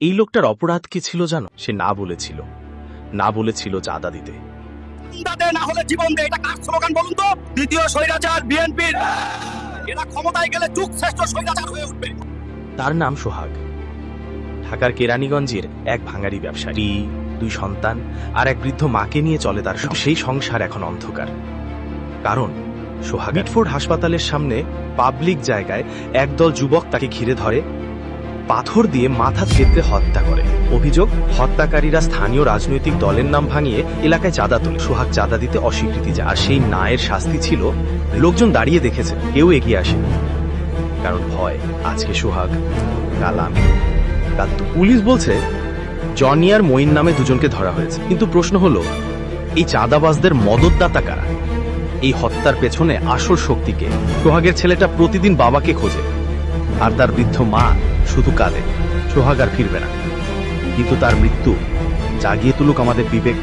এই লোকটার অপরাধ কি ছিল জানো? সে না বলেছিল। না বলেছিল চাঁদা দিতে। না হলে জীবন দে এটা কার স্লোগান বলুন তো? দ্বিতীয় স্বৈরাচার বিএনপির। এরা ক্ষমতায় গেলে যুগ শ্রেষ্ঠ স্বৈরাচার হয়ে উঠবে। তার নাম সোহাগ। ঢাকার কেরানীগঞ্জের এক ভাঙারি ব্যবসায়ী দুই সন্তান আর এক বৃদ্ধ মাকে নিয়ে চলে তার সেই সংসার এখন অন্ধকার। কারণ সোহাগ হাসপাতালের সামনে পাবলিক জায়গায় একদল যুবক তাকে ঘিরে ধরে। পাথর দিয়ে মাথা থেতলে হত্যা করে। অভিযোগ, হত্যাকারীরা স্থানীয় রাজনৈতিক দলের নাম ভাঙিয়ে এলাকায় চাঁদা তোলে। সোহাগ চাঁদা দিতে অস্বীকৃতি যায়। আর সেই নায়ের শাস্তি ছিল, লোকজন দাঁড়িয়ে দেখেছে, কেউ এগিয়ে আসে কারণ ভয়। আজকে সোহাগ, কাল আমি। কাল পুলিশ বলছে, জনি আর মঈন নামে দুজনকে ধরা হয়েছে। কিন্তু প্রশ্ন হলো, এই চাঁদাবাজদের মদতদাতা কারা? এই হত্যার পেছনে আসল শক্তিকে সোহাগের ছেলেটা প্রতিদিন বাবাকে খোঁজে। আর তার বৃদ্ধ মা শুধু কাঁদে সোহাগ আর ফিরবে না। কিন্তু তার মৃত্যু জাগিয়ে তুলুক আমাদের বিবেক।